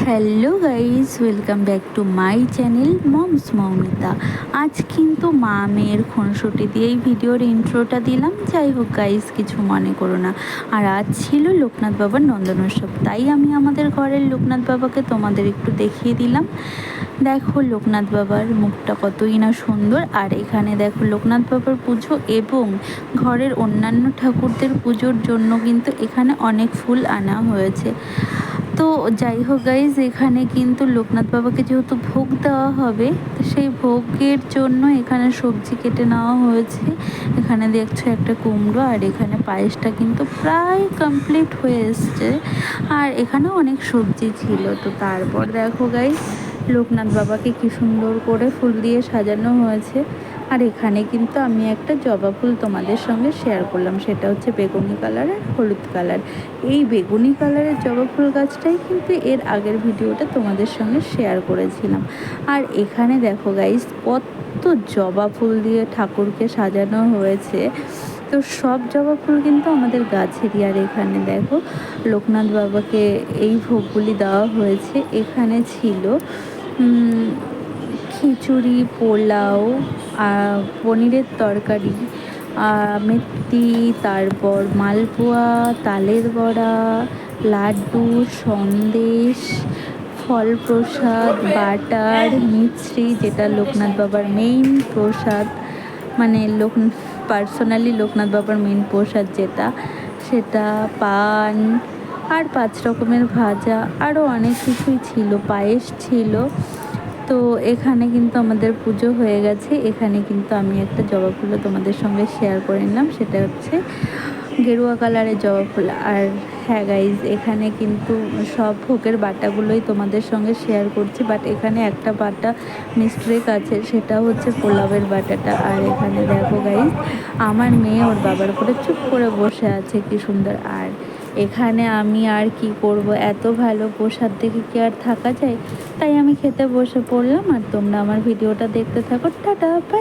Hello guys welcome back to my channel mom's Moumita. আজ কিন্তু মা মেয়ের খুনসুটি দিয়েই ভিডিওর ইন্ট্রোটা দিলাম। যাই হোক গাইজ কিছু মনে করো না। আর আজ ছিল লোকনাথ বাবার নন্দনোৎসব তাই আমি আমাদের ঘরের লোকনাথ বাবাকে তোমাদের একটু দেখিয়ে দিলাম। দেখো লোকনাথ বাবার মুখটা কতই না সুন্দর। আর এখানে দেখো লোকনাথ বাবার পুজো এবং ঘরের অন্যান্য ঠাকুরদের পুজোর জন্য কিন্তু এখানে অনেক ফুল আনা হয়েছে। তো যাই হোক গাইজ এখানে কিন্তু লোকনাথ বাবাকে যেহেতু ভোগ দেওয়া হবে, তো সেই ভোগের জন্য এখানে সবজি কেটে নেওয়া হয়েছে। এখানে দেখছ একটা কুমড়ো, আর এখানে পায়েসটা কিন্তু প্রায় কমপ্লিট হয়ে এসছে। আর এখানে অনেক সবজি ছিল, তো তারপর দেখো গাইজ লোকনাথ বাবাকে কি সুন্দর করে ফুল দিয়ে সাজানো হয়েছে। আর এখানে কিন্তু আমি একটা জবা ফুল তোমাদের সঙ্গে শেয়ার করলাম, সেটা হচ্ছে বেগুনি কালার আর হলুদ কালার এই বেগুনি কালারের জবা ফুল গাছটাই কিন্তু এর আগের ভিডিওটা তোমাদের সঙ্গে শেয়ার করেছিলাম। আর এখানে দেখো গাইস কত জবা ফুল দিয়ে ঠাকুরকে সাজানো হয়েছে। তো সব জবা ফুল কিন্তু আমাদের গাছেরই। আর এখানে দেখো লোকনাথ বাবাকে এই ভোগগুলি দেওয়া হয়েছে। এখানে ছিল খিচুড়ি, পোলাও পনিরের তরকারি মেথি, তারপর মালপোয়া, তালের বড়া, লাড্ডু, সন্দেশ ফল প্রসাদ বাটার, মিছরি, যেটা লোকনাথ বাবার মেইন প্রসাদ মানে লোক পার্সোনালি লোকনাথ বাবার মেইন প্রসাদ যেটা, সেটা পান, আর পাঁচ রকমের ভাজা আরও অনেক কিছুই ছিল, পায়েস ছিল। তো এখানে কিন্তু আমাদের পুজো হয়ে গেছে। এখানে কিন্তু আমি একটা জবা ফুলও তোমাদের সঙ্গে শেয়ার করে নিলাম, সেটা হচ্ছে গেরুয়া কালারের জবা ফুল। আর হ্যাঁ গাইজ এখানে কিন্তু সব ভোগের বাটাগুলোই তোমাদের সঙ্গে শেয়ার করছি বাট এখানে একটা বাটা মিস্ট্রেক আছে, সেটা হচ্ছে পোলাওয়ের বাটাটা। আর এখানে দেখো গাইজ আমার মেয়ে ওর বাবার করে চুপ করে বসে আছে, কি সুন্দর। আর এখানে আমি আর কি করব? এত ভালো প্রসাদ দেখে কি আর থাকা যায়? তাই আমি খেতে বসে পড়লাম, আর তোমরা আমার ভিডিওটা দেখতে থাকো। Tata bye